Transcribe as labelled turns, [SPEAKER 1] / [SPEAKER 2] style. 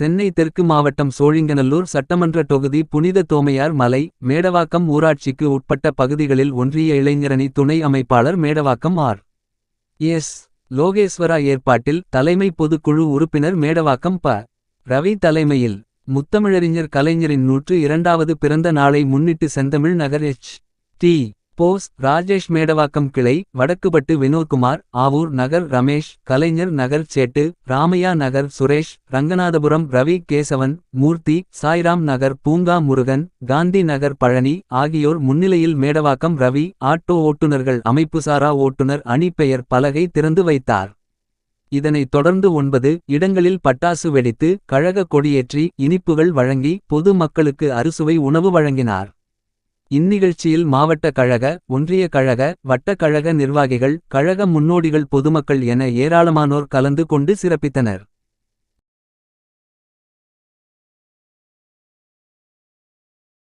[SPEAKER 1] சென்னை தெற்கு மாவட்டம் சோழிங்கநல்லூர் சட்டமன்ற தொகுதி புனித தோமையார் மலை மேடவாக்கம் ஊராட்சிக்கு உட்பட்ட பகுதிகளில் ஒன்றிய இளைஞரணி துணை அமைப்பாளர் மேடவாக்கம் ஆர். எஸ். லோகேஸ்வரா ஏற்பாட்டில் தலைமை பொதுக்குழு உறுப்பினர் மேடவாக்கம் ப. ரவி தலைமையில் முத்தமிழறிஞர் கலைஞரின் நூற்று இரண்டாவது பிறந்த நாளை முன்னிட்டு செந்தமிழ் நகர் எச். டி. போஸ் ராஜேஷ் மேடவாக்கம் கிளை வடக்குபட்டு வினோத்குமார் ஆவூர் நகர் ரமேஷ் கலைஞர் நகர் சேட்டு ராமையா நகர் சுரேஷ் ரங்கநாதபுரம் ரவி கேசவன் மூர்த்தி சாய்ராம் நகர் பூங்கா முருகன் காந்தி நகர் பழனி ஆகியோர் முன்னிலையில் மேடவாக்கம் ரவி ஆட்டோ ஓட்டுநர்கள் அமைப்புசாரா ஓட்டுநர் அணி பெயர் பலகை திறந்து வைத்தார். இதனைத் தொடர்ந்து ஒன்பது இடங்களில் பட்டாசு வெடித்து கழக கொடியேற்றி இனிப்புகள் வழங்கி பொது மக்களுக்கு அறுசுவை உணவு வழங்கினார். இந்நிகழ்ச்சியில் மாவட்ட கழக ஒன்றிய கழக வட்ட கழக நிர்வாகிகள் கழக முன்னோடிகள் பொதுமக்கள் என ஏராளமானோர் கலந்து கொண்டு சிறப்பித்தனர்.